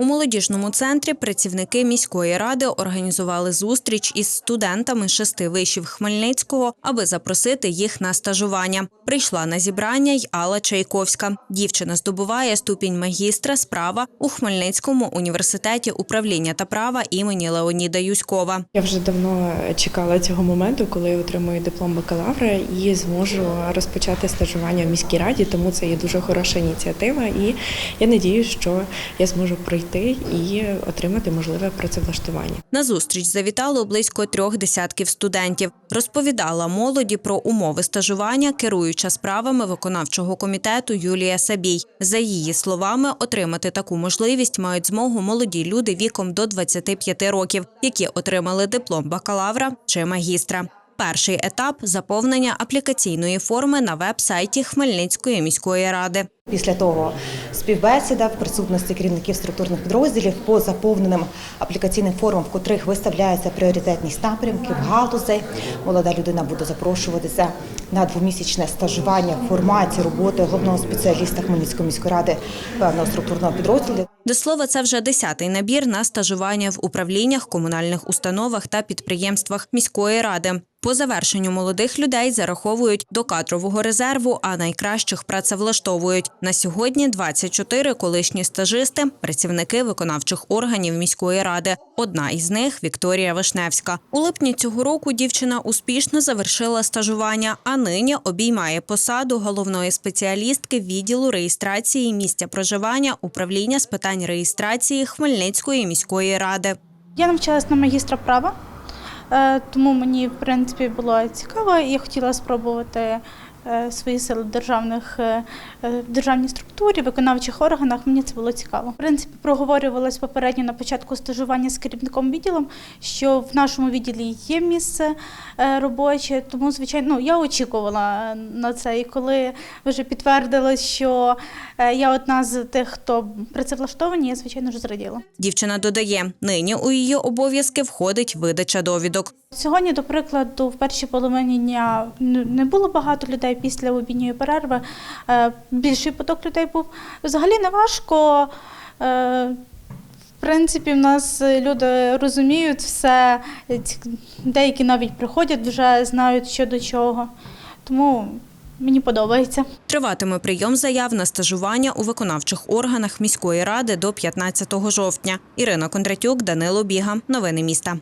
У молодіжному центрі працівники міської ради організували зустріч із студентами шести вишів Хмельницького, аби запросити їх на стажування. Прийшла на зібрання й Алла Чайковська. Дівчина здобуває ступінь магістра з права у Хмельницькому університеті управління та права імені Леоніда Юськова. Я вже давно чекала цього моменту, коли отримую диплом бакалавра і зможу розпочати стажування в міській раді, тому це є дуже хороша ініціатива. І я надію, що я зможу пройти і отримати можливе працевлаштування. На зустріч завітало близько трьох десятків студентів. Розповідала молоді про умови стажування, керуюча справами виконавчого комітету Юлія Сабій. За її словами, отримати таку можливість мають змогу молоді люди віком до 25 років, які отримали диплом бакалавра чи магістра. Перший етап заповнення аплікаційної форми на веб-сайті Хмельницької міської ради. Після того співбесіда в присутності керівників структурних підрозділів по заповненим аплікаційним формам, в котрих виставляється пріоритетність напрямків, галузей. Молода людина буде запрошуватися на двомісячне стажування в форматі роботи головного спеціаліста Хмельницької міської ради певного структурного підрозділу. До слова, це вже десятий набір на стажування в управліннях, комунальних установах та підприємствах міської ради. По завершенню молодих людей зараховують до кадрового резерву, а найкращих працевлаштовують. На сьогодні 24 колишні стажисти, працівники виконавчих органів міської ради. Одна із них Вікторія Вишневська. У липні цього року дівчина успішно завершила стажування, а нині обіймає посаду головної спеціалістки відділу реєстрації місця проживання управління з питань реєстрації Хмельницької міської ради. Я навчалась на магістра права, е, тому мені в принципі було цікаво, і я хотіла спробувати свої сили в державних е, е, в державній структурі, виконавчих органах. Мені це було цікаво. В принципі, проговорювалось попередньо на початку стажування з керівником відділом, що в нашому відділі є місце е, робоче. Тому, звичайно, ну, я очікувала на це. І коли вже підтвердилось, що е, я одна з тих, хто працевлаштовані, я звичайно ж зраділа. Дівчина додає, нині у її обов'язки входить видача довідок. Сьогодні, до прикладу, в першій половині дня не було багато людей після обідньої перерви. е, Більший поток людей був. Взагалі не важко. е, В принципі, в нас люди розуміють все. Деякі навіть приходять, вже знають, що до чого. Тому мені подобається. Триватиме прийом заяв на стажування у виконавчих органах міської ради до 15 жовтня. Ірина Кондратюк, Данило Біга. Новини міста.